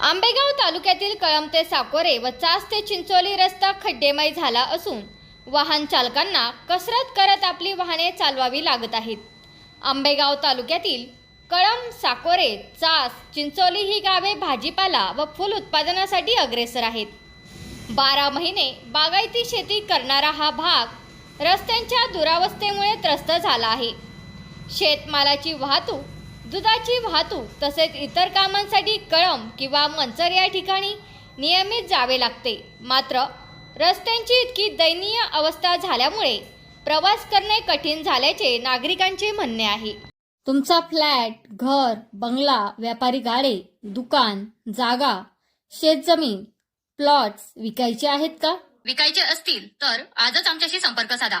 आंबेगाव तालुक्यातील कळम ते साकोरे व चास ते चिंचोली रस्ता खड्डेमय झाला असून वाहन चालकांना कसरत करत आपली वाहने चालवावी लागत आहेत. आंबेगाव तालुक्यातील कळम साकोरे चास चिंचोली ही गावे भाजीपाला व फुल उत्पादनासाठी अग्रेसर आहेत. बारा महिने बागायती शेती करणारा हा भाग रस्त्यांच्या दुरावस्थेमुळे त्रस्त झाला आहे. शेतमालाची वाहतूक दुधाची वाहतूक तसेच इतर कामांसाठी कळंब किंवा मंचर या ठिकाणी नियमित जावे लागते. मात्र रस्त्यांची इतकी दयनीय अवस्था झाल्यामुळे प्रवास करणे कठीण झाल्याचे नागरिकांचे म्हणणे आहे. तुमचा फ्लॅट घर बंगला व्यापारी गाडे दुकान जागा शेतजमीन प्लॉट्स विकायचे आहेत का? विकायचे असतील तर आजच आमच्याशी संपर्क साधा.